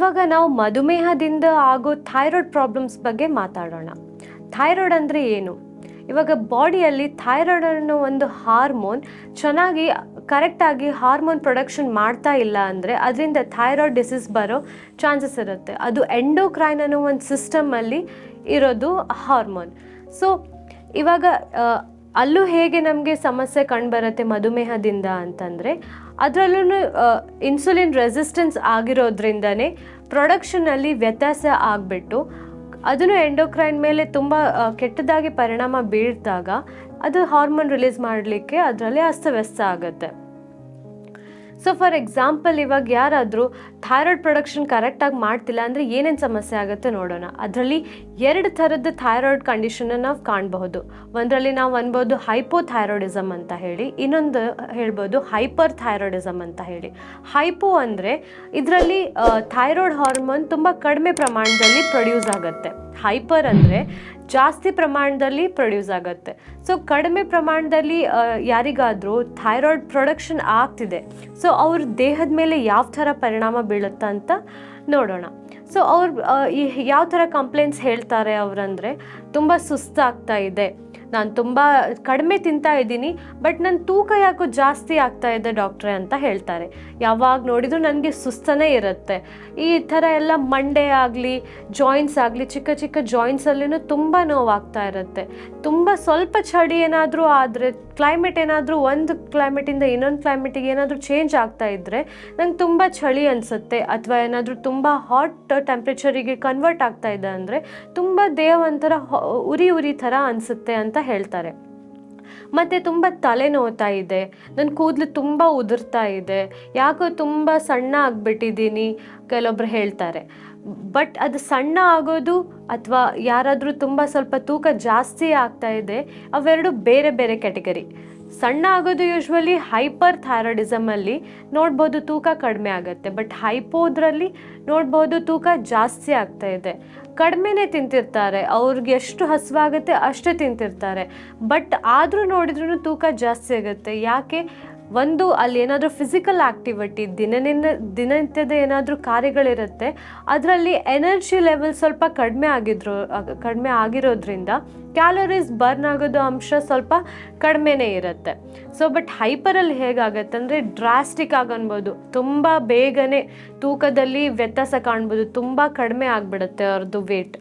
ಇವಾಗ ನಾವು ಮಧುಮೇಹದಿಂದ ಆಗೋ ಥೈರಾಯ್ಡ್ ಪ್ರಾಬ್ಲಮ್ಸ್ ಬಗ್ಗೆ ಮಾತಾಡೋಣ. ಥೈರಾಯ್ಡ್ ಅಂದರೆ ಏನು? ಇವಾಗ ಬಾಡಿಯಲ್ಲಿ ಥೈರಾಯ್ಡ್ ಅನ್ನೋ ಒಂದು ಹಾರ್ಮೋನ್ ಚೆನ್ನಾಗಿ ಕರೆಕ್ಟಾಗಿ ಹಾರ್ಮೋನ್ ಪ್ರೊಡಕ್ಷನ್ ಮಾಡ್ತಾ ಇಲ್ಲ ಅಂದರೆ ಅದರಿಂದ ಥೈರಾಯ್ಡ್ ಡಿಸೀಸ್ ಬರೋ ಚಾನ್ಸಸ್ ಇರುತ್ತೆ. ಅದು ಎಂಡೋಕ್ರೈನ್ ಅನ್ನೋ ಒಂದು ಸಿಸ್ಟಮಲ್ಲಿ ಇರೋದು ಹಾರ್ಮೋನ್. ಸೊ, ಇವಾಗ ಅಲ್ಲೂ ಹೇಗೆ ನಮಗೆ ಸಮಸ್ಯೆ ಕಂಡುಬರುತ್ತೆ ಮಧುಮೇಹದಿಂದ ಅಂತಂದರೆ ಅದರಲ್ಲೂ ಇನ್ಸುಲಿನ್ ರೆಸಿಸ್ಟೆನ್ಸ್ ಆಗಿರೋದ್ರಿಂದನೇ ಪ್ರೊಡಕ್ಷನಲ್ಲಿ ವ್ಯತ್ಯಾಸ ಆಗಿಬಿಟ್ಟು, ಅದನ್ನು ಎಂಡೋಕ್ರೈನ್ ಮೇಲೆ ತುಂಬ ಕೆಟ್ಟದಾಗಿ ಪರಿಣಾಮ ಬೀಳ್ದಾಗ ಅದು ಹಾರ್ಮೋನ್ ರಿಲೀಸ್ ಮಾಡಲಿಕ್ಕೆ ಅದರಲ್ಲಿ ಅಸ್ತವ್ಯಸ್ತ ಆಗುತ್ತೆ. ಸೊ ಫಾರ್ ಎಕ್ಸಾಂಪಲ್ ಇವಾಗ ಯಾರಾದರೂ ಥೈರಾಯ್ಡ್ ಪ್ರೊಡಕ್ಷನ್ ಕರೆಕ್ಟಾಗಿ ಮಾಡ್ತಿಲ್ಲ ಅಂದರೆ ಏನೇನು ಸಮಸ್ಯೆ ಆಗುತ್ತೆ ನೋಡೋಣ. ಅದರಲ್ಲಿ ಎರಡು ಥರದ ಥೈರಾಯ್ಡ್ ಕಂಡೀಷನ್ನ ನಾವು ಕಾಣಬಹುದು. ಒಂದರಲ್ಲಿ ನಾವು ಅನ್ಬೋದು ಹೈಪೋಥೈರಾಯ್ಡಿಸಮ್ ಅಂತ ಹೇಳಿ, ಇನ್ನೊಂದು ಹೇಳ್ಬೋದು ಹೈಪರ್ ಥೈರಾಯ್ಡಿಸಮ್ ಅಂತ ಹೇಳಿ. ಹೈಪೋ ಅಂದರೆ ಇದರಲ್ಲಿ ಥೈರಾಯ್ಡ್ ಹಾರ್ಮೋನ್ ತುಂಬ ಕಡಿಮೆ ಪ್ರಮಾಣದಲ್ಲಿ ಪ್ರೊಡ್ಯೂಸ್ ಆಗುತ್ತೆ. ಹೈಪರ್ ಅಂದರೆ ಜಾಸ್ತಿ ಪ್ರಮಾಣದಲ್ಲಿ ಪ್ರೊಡ್ಯೂಸ್ ಆಗುತ್ತೆ. ಸೊ ಕಡಿಮೆ ಪ್ರಮಾಣದಲ್ಲಿ ಯಾರಿಗಾದರೂ ಥೈರಾಯ್ಡ್ ಪ್ರೊಡಕ್ಷನ್ ಆಗ್ತಿದೆ. ಸೊ ಅವ್ರ ದೇಹದ ಮೇಲೆ ಯಾವ ಥರ ಪರಿಣಾಮ ಬೀಳುತ್ತೆ ಅಂತ ನೋಡೋಣ. ಸೊ ಅವ್ರು ಯಾವ ಥರ ಕಂಪ್ಲೇಂಟ್ಸ್ ಹೇಳ್ತಾರೆ ಅವರಂದರೆ, ತುಂಬ ಸುಸ್ತಾಗ್ತಾ ಇದೆ. ನಾನು ತುಂಬ ಕಡಿಮೆ ತಿಂತಾ ಇದ್ದೀನಿ, ಬಟ್ ನನ್ನ ತೂಕ ಯಾಕೋ ಜಾಸ್ತಿ ಆಗ್ತಾ ಇದೆ ಡಾಕ್ಟ್ರೆ ಅಂತ ಹೇಳ್ತಾರೆ. ಯಾವಾಗ ನೋಡಿದ್ರು ನನಗೆ ಸುಸ್ತನೇ ಇರುತ್ತೆ. ಈ ಥರ ಎಲ್ಲ ಮಂಡೆ ಆಗಲಿ ಜಾಯಿಂಟ್ಸ್ ಆಗಲಿ, ಚಿಕ್ಕ ಚಿಕ್ಕ ಜಾಯಿಂಟ್ಸಲ್ಲಿನೂ ತುಂಬ ನೋವಾಗ್ತಾ ಇರುತ್ತೆ. ತುಂಬ ಸ್ವಲ್ಪ ಚಳಿ ಏನಾದರೂ ಆದರೆ ಕ್ಲೈಮೇಟ್ ಏನಾದರೂ ಒಂದು ಕ್ಲೈಮೇಟಿಂದ ಇನ್ನೊಂದು ಕ್ಲೈಮೇಟಿಗೆ ಏನಾದರೂ ಚೇಂಜ್ ಆಗ್ತಾ ಇದ್ದರೆ ನಂಗೆ ತುಂಬ ಚಳಿ ಅನಿಸುತ್ತೆ. ಅಥವಾ ಏನಾದರೂ ತುಂಬ ಹಾಟ್ ಟೆಂಪ್ರೇಚರಿಗೆ ಕನ್ವರ್ಟ್ ಆಗ್ತಾ ಇದೆ ಅಂದರೆ ತುಂಬ ದೇಹ ಒಂಥರ ಉರಿ ಉರಿ ಥರ ಅನಿಸುತ್ತೆ ಅಂತ ಹೇಳ್ತಾರೆ. ಮತ್ತು ತುಂಬ ತಲೆ ನೋವ್ತಾ ಇದೆ. ನನ್ನ ಕೂದಲು ತುಂಬ ಉದುರ್ತಾ ಇದೆ. ಯಾಕೋ ತುಂಬ ಸಣ್ಣ ಆಗಿಬಿಟ್ಟಿದ್ದೀನಿ, ಕೆಲವೊಬ್ರು ಹೇಳ್ತಾರೆ. ಬಟ್ ಅದು ಸಣ್ಣ ಆಗೋದು ಅಥವಾ ಯಾರಾದರೂ ತುಂಬ ಸ್ವಲ್ಪ ತೂಕ ಜಾಸ್ತಿ ಆಗ್ತಾ ಇದೆ, ಅವೆರಡು ಬೇರೆ ಬೇರೆ ಕ್ಯಾಟಗರಿ. ಸಣ್ಣ ಆಗೋದು ಯೂಶ್ವಲಿ ಹೈಪರ್ ಥೈರಾಯ್ಡಿಸಮಲ್ಲಿ ನೋಡ್ಬೋದು ತೂಕ ಕಡಿಮೆ ಆಗುತ್ತೆ. ಬಟ್ ಹೈಪೋದ್ರಲ್ಲಿ ನೋಡ್ಬೋದು ತೂಕ ಜಾಸ್ತಿ ಆಗ್ತಾ ಇದೆ. ಕಡಿಮೆನೇ ತಿಂತಿರ್ತಾರೆ. ಅವ್ರಿಗೆ ಎಷ್ಟು ಹಸಿವಾಗುತ್ತೆ ಅಷ್ಟೇ ತಿಂತಿರ್ತಾರೆ. ಬಟ್ ಆದರೂ ನೋಡಿದ್ರೂ ತೂಕ ಜಾಸ್ತಿ ಆಗುತ್ತೆ. ಯಾಕೆ? ಒಂದು ಅಲ್ಲಿ ಏನಾದರೂ ಫಿಸಿಕಲ್ ಆ್ಯಕ್ಟಿವಿಟಿ ದಿನನಿಂದ ದಿನನಿತ್ಯದ ಏನಾದರೂ ಕಾರ್ಯಗಳಿರುತ್ತೆ, ಅದರಲ್ಲಿ ಎನರ್ಜಿ ಲೆವೆಲ್ ಸ್ವಲ್ಪ ಕಡಿಮೆ ಆಗಿದ್ರು, ಕಡಿಮೆ ಆಗಿರೋದ್ರಿಂದ ಕ್ಯಾಲೋರೀಸ್ ಬರ್ನ್ ಆಗೋದು ಅಂಶ ಸ್ವಲ್ಪ ಕಡಿಮೆನೇ ಇರುತ್ತೆ. ಸೊ ಬಟ್ ಹೈಪರಲ್ಲಿ ಹೇಗಾಗತ್ತೆ ಅಂದರೆ ಡ್ರಾಸ್ಟಿಕ್ ಆಗನ್ಬೋದು ತುಂಬ ಬೇಗನೆ ತೂಕದಲ್ಲಿ ವ್ಯತ್ಯಾಸ ಕಾಣ್ಬೋದು. ತುಂಬ ಕಡಿಮೆ ಆಗಿಬಿಡುತ್ತೆ ಅವ್ರದ್ದು ವೇಟ್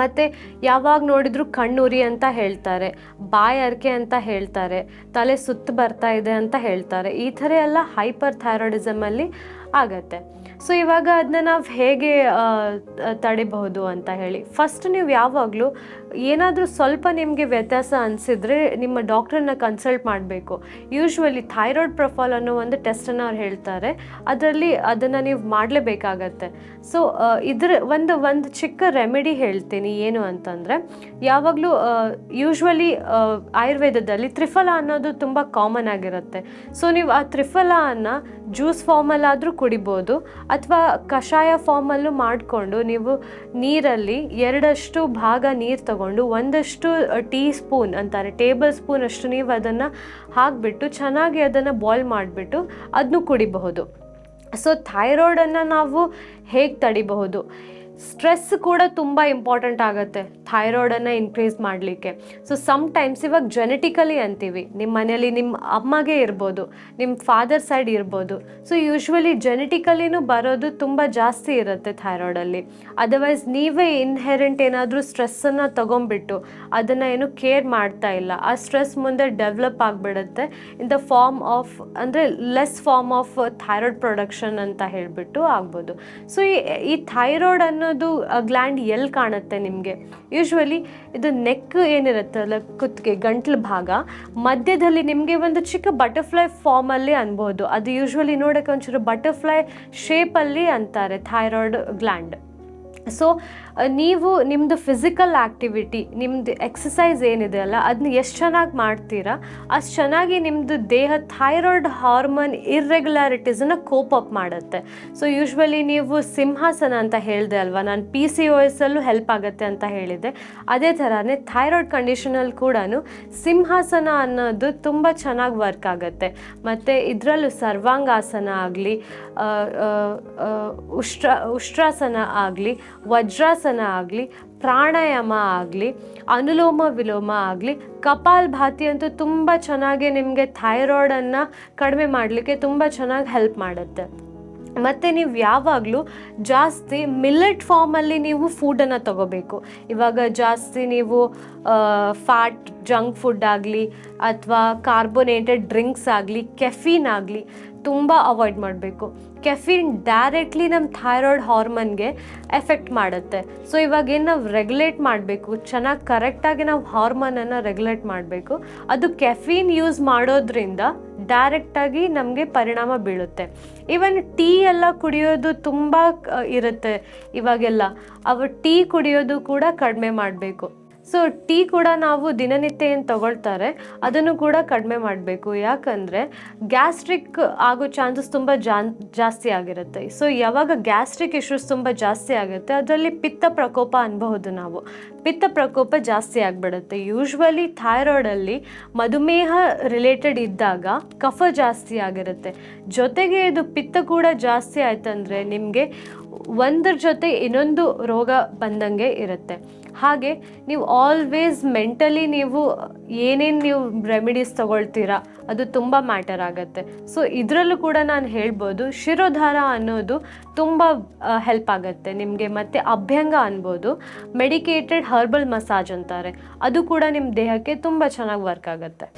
ಮತ್ತು ಯಾವಾಗ ನೋಡಿದ್ರು ಕಣ್ಣುರಿ ಅಂತ ಹೇಳ್ತಾರೆ, ಬಾಯಿ ಅಂತ ಹೇಳ್ತಾರೆ, ತಲೆ ಸುತ್ತು ಬರ್ತಾ ಇದೆ ಅಂತ ಹೇಳ್ತಾರೆ. ಈ ಥರ ಎಲ್ಲ ಹೈಪರ್ ಥೈರಾಯ್ಡಿಸಮಲ್ಲಿ ಆಗತ್ತೆ. ಸೊ ಇವಾಗ ಅದನ್ನ ನಾವು ಹೇಗೆ ತಡಿಬಹುದು ಅಂತ ಹೇಳಿ. ಫಸ್ಟ್ ನೀವು ಯಾವಾಗಲೂ ಏನಾದರೂ ಸ್ವಲ್ಪ ನಿಮಗೆ ವ್ಯತ್ಯಾಸ ಅನಿಸಿದ್ರೆ ನಿಮ್ಮ ಡಾಕ್ಟ್ರನ್ನ ಕನ್ಸಲ್ಟ್ ಮಾಡಬೇಕು. ಯೂಶ್ವಲಿ ಥೈರಾಯ್ಡ್ ಪ್ರೊಫೈಲ್ ಅನ್ನೋ ಒಂದು ಟೆಸ್ಟನ್ನು ಅವ್ರು ಹೇಳ್ತಾರೆ. ಅದರಲ್ಲಿ ಅದನ್ನು ನೀವು ಮಾಡಲೇಬೇಕಾಗತ್ತೆ. ಸೊ ಇದ್ರ ಒಂದು ಒಂದು ಚಿಕ್ಕ ರೆಮಿಡಿ ಹೇಳ್ತೀನಿ. ಏನು ಅಂತಂದರೆ, ಯಾವಾಗಲೂ ಯೂಶ್ವಲಿ ಆಯುರ್ವೇದದಲ್ಲಿ ತ್ರಿಫಲ ಅನ್ನೋದು ತುಂಬ ಕಾಮನ್ ಆಗಿರುತ್ತೆ. ಸೊ ನೀವು ಆ ತ್ರಿಫಲವನ್ನು ಜ್ಯೂಸ್ ಫಾರ್ಮಲ್ಲಾದರೂ ಕುಡಿಬೋದು, ಅಥವಾ ಕಷಾಯ ಫಾರ್ಮಲ್ಲೂ ಮಾಡಿಕೊಂಡು ನೀವು ನೀರಲ್ಲಿ ಎರಡಷ್ಟು ಭಾಗ ನೀರು ತಗೊಂಡು ಒಂದಷ್ಟು ಟೀ ಸ್ಪೂನ್ ಅಂತಾರೆ ಟೇಬಲ್ ಸ್ಪೂನ್ ಅಷ್ಟು ನೀವು ಅದನ್ನು ಹಾಕಿಬಿಟ್ಟು ಚೆನ್ನಾಗಿ ಅದನ್ನು ಬಾಯ್ಲ್ ಮಾಡಿಬಿಟ್ಟು ಅದನ್ನು ಕುಡಿಬಹುದು. ಸೊ ಥೈರಾಯ್ಡನ್ನು ನಾವು ಹೇಗೆ ತಡಿಬಹುದು? ಸ್ಟ್ರೆಸ್ ಕೂಡ ತುಂಬ ಇಂಪಾರ್ಟೆಂಟ್ ಆಗುತ್ತೆ. ಥೈರಾಯ್ಡನ್ನು ಇನ್ಕ್ರೀಸ್ ಮಾಡಲಿಕ್ಕೆ. ಸೊ ಟೈಮ್ಸ್ ಇವಾಗ ಜೆನೆಟಿಕಲಿ ಅಂತೀವಿ. ನಿಮ್ಮ ಮನೆಯಲ್ಲಿ ನಿಮ್ಮ ಅಮ್ಮಗೆ ಇರ್ಬೋದು ನಿಮ್ಮ ಫಾದರ್ ಸೈಡ್ ಇರ್ಬೋದು. ಸೊ ಯೂಶ್ವಲಿ ಜೆನೆಟಿಕಲಿನೂ ಬರೋದು ತುಂಬ ಜಾಸ್ತಿ ಇರುತ್ತೆ ಥೈರಾಯ್ಡಲ್ಲಿ ಅದರ್ವೈಸ್ ನೀವೇ ಇನ್ಹೆರೆಂಟ್ ಏನಾದರೂ ಸ್ಟ್ರೆಸ್ಸನ್ನು ತೊಗೊಂಬಿಟ್ಟು ಅದನ್ನು ಏನು ಕೇರ್ ಮಾಡ್ತಾ ಇಲ್ಲ. ಆ ಸ್ಟ್ರೆಸ್ ಮುಂದೆ ಡೆವಲಪ್ ಆಗಿಬಿಡುತ್ತೆ. ಇನ್ ದ ಫಾರ್ಮ್ ಆಫ್ ಅಂದರೆ less form of thyroid production ಅಂತ ಹೇಳಿಬಿಟ್ಟು ಆಗ್ಬೋದು. ಸೊ ಈ ಈ ಥೈರಾಯ್ಡ್ ಅನ್ನೋದು ಗ್ಲ್ಯಾಂಡ್ ಎಲ್ಲಿ ಕಾಣುತ್ತೆ ನಿಮಗೆ? ಯೂಶ್ವಲಿ ಇದು ನೆಕ್ ಏನಿರುತ್ತಲ್ಲ ಕುತ್ತಿಗೆ, ಗಂಟ್ಲು ಭಾಗ, ಮಧ್ಯದಲ್ಲಿ ನಿಮಗೆ ಒಂದು ಚಿಕ್ಕ ಬಟರ್ಫ್ಲೈ ಫಾರ್ಮಲ್ಲಿ ಅನ್ಬೋದು. ಅದು ಯೂಶ್ವಲಿ ನೋಡೋಕೆ ಒಂಚೂರು ಬಟರ್ಫ್ಲೈ ಶೇಪಲ್ಲಿ ಅಂತಾರೆ ಥೈರಾಯ್ಡ್ ಗ್ಲ್ಯಾಂಡ್ ಸೊ ನೀವು ನಿಮ್ಮದು ಫಿಸಿಕಲ್ ಆ್ಯಕ್ಟಿವಿಟಿ ನಿಮ್ಮದು ಎಕ್ಸಸೈಸ್ ಏನಿದೆ ಅಲ್ಲ ಅದನ್ನ ಎಷ್ಟು ಚೆನ್ನಾಗಿ ಮಾಡ್ತೀರಾ? ಅಷ್ಟು ಚೆನ್ನಾಗಿ ನಿಮ್ಮದು ದೇಹ ಥೈರಾಯ್ಡ್ ಹಾರ್ಮೋನ್ ಇರ್ರೆಗ್ಯುಲಾರಿಟೀಸನ್ನು ಕೋಪ್ ಅಪ್ ಮಾಡುತ್ತೆ. ಸೊ ಯೂಶ್ವಲಿ ನೀವು ಸಿಂಹಾಸನ ಅಂತ ಹೇಳಿದೆ ಅಲ್ವಾ? ನಾನು ಪಿ ಸಿ ಒ ಎಸ್ಸಲ್ಲೂ ಹೆಲ್ಪ್ ಆಗುತ್ತೆ ಅಂತ ಹೇಳಿದೆ ಅದೇ ಥರನೇ ಥೈರಾಯ್ಡ್ ಕಂಡೀಷನಲ್ಲಿ ಕೂಡ ಸಿಂಹಾಸನ ಅನ್ನೋದು ತುಂಬ ಚೆನ್ನಾಗಿ ವರ್ಕ್ ಆಗುತ್ತೆ. ಮತ್ತು ಇದರಲ್ಲೂ ಸರ್ವಾಂಗಾಸನ ಆಗಲಿ ಉಷ್ಟ್ರ, ಉಷ್ಟ್ರಾಸನ ಆಗಲಿ ವಜ್ರಾಸನ ಆಗಲಿ, ಪ್ರಾಣಾಯಾಮ ಆಗಲಿ, ಅನುಲೋಮ ವಿಲೋಮ ಆಗಲಿ, ಕಪಾಲ್ ಭಾತಿ ಅಂತೂ ತುಂಬ ಚೆನ್ನಾಗಿ ನಿಮಗೆ ಥೈರಾಯ್ಡನ್ನು ಕಡಿಮೆ ಮಾಡಲಿಕ್ಕೆ ತುಂಬ ಚೆನ್ನಾಗಿ ಹೆಲ್ಪ್ ಮಾಡುತ್ತೆ. ಮತ್ತು ನೀವು ಯಾವಾಗಲೂ ಜಾಸ್ತಿ ಮಿಲ್ಲೆಟ್ ಫಾರ್ಮಲ್ಲಿ ನೀವು ಫುಡನ್ನು ತಗೋಬೇಕು. ಇವಾಗ ಜಾಸ್ತಿ ನೀವು ಫ್ಯಾಟ್ ಜಂಕ್ ಫುಡ್ ಆಗಲಿ ಅಥವಾ ಕಾರ್ಬೋನೇಟೆಡ್ ಡ್ರಿಂಕ್ಸ್ ಆಗಲಿ ಕೆಫೀನ್ ಆಗಲಿ ತುಂಬ ಅವಾಯ್ಡ್ ಮಾಡಬೇಕು. ಕೆಫೀನ್ ಡೈರೆಕ್ಟ್ಲಿ ನಮ್ಮ ಥೈರಾಯ್ಡ್ ಹಾರ್ಮೋನ್ಗೆ ಎಫೆಕ್ಟ್ ಮಾಡುತ್ತೆ. ಸೊ ಇವಾಗ ಏನು ನಾವು ರೆಗ್ಯುಲೇಟ್ ಮಾಡಬೇಕು, ಚೆನ್ನಾಗಿ ಕರೆಕ್ಟಾಗಿ ನಾವು ಹಾರ್ಮೋನನ್ನು ರೆಗ್ಯುಲೇಟ್ ಮಾಡಬೇಕು, ಅದು ಕೆಫೀನ್ ಯೂಸ್ ಮಾಡೋದ್ರಿಂದ ಡೈರೆಕ್ಟಾಗಿ ನಮಗೆ ಪರಿಣಾಮ ಬೀಳುತ್ತೆ. ಈವನ್ ಟೀ ಎಲ್ಲ ಕುಡಿಯೋದು ತುಂಬ ಇರುತ್ತೆ ಇವಾಗೆಲ್ಲ. ಅವು ಟೀ ಕುಡಿಯೋದು ಕೂಡ ಕಡಿಮೆ ಮಾಡಬೇಕು. ಸೊ ಟೀ ಕೂಡ ನಾವು ದಿನನಿತ್ಯ ಏನು ತಗೊಳ್ತಾರೆ, ಅದನ್ನು ಕೂಡ ಕಡಿಮೆ ಮಾಡಬೇಕು. ಯಾಕಂದರೆ ಗ್ಯಾಸ್ಟ್ರಿಕ್ ಆಗೋ ಚಾನ್ಸಸ್ ತುಂಬ ಜಾನ್, ಜಾಸ್ತಿ ಆಗಿರುತ್ತೆ. ಸೊ ಯಾವಾಗ ಗ್ಯಾಸ್ಟ್ರಿಕ್ ಇಶ್ಯೂಸ್ ತುಂಬ ಜಾಸ್ತಿ ಆಗುತ್ತೆ, ಅದರಲ್ಲಿ ಪಿತ್ತ ಪ್ರಕೋಪ ಅನ್ಬಹುದು ನಾವು. ಪಿತ್ತ ಪ್ರಕೋಪ ಜಾಸ್ತಿ ಆಗಿಬಿಡುತ್ತೆ. ಯೂಶ್ವಲಿ ಥೈರಾಯ್ಡಲ್ಲಿ ಮಧುಮೇಹ ರಿಲೇಟೆಡ್ ಇದ್ದಾಗ ಕಫ ಜಾಸ್ತಿ ಆಗಿರುತ್ತೆ. ಜೊತೆಗೆ ಇದು ಪಿತ್ತ ಕೂಡ ಜಾಸ್ತಿ ಆಯ್ತಂದರೆ, ನಿಮಗೆ ಒಂದರ ಜೊತೆ ಇನ್ನೊಂದು ರೋಗ ಬಂದಂಗೆ ಇರುತ್ತೆ. ಹಾಗೆ ನೀವು ಆಲ್ವೇಸ್ ಮೆಂಟಲಿ ನೀವು ಏನೇನು ನೀವು ರೆಮಿಡೀಸ್ ತಗೊಳ್ತೀರಾ, ಅದು ತುಂಬ ಮ್ಯಾಟರ್ ಆಗುತ್ತೆ. ಸೊ ಇದರಲ್ಲೂ ಕೂಡ ನಾನು ಹೇಳ್ಬೋದು, ಶಿರೋಧಾರ ಅನ್ನೋದು ತುಂಬ ಹೆಲ್ಪ್ ಆಗುತ್ತೆ ನಿಮಗೆ ಮತ್ತು ಅಭ್ಯಂಗ ಅನ್ಬೋದು. ಮೆಡಿಕೇಟೆಡ್ ಹರ್ಬಲ್ ಮಸಾಜ್ ಅಂತಾರೆ, ಅದು ಕೂಡ ನಿಮ್ಮ ದೇಹಕ್ಕೆ ತುಂಬ ಚೆನ್ನಾಗಿ ವರ್ಕ್ ಆಗುತ್ತೆ.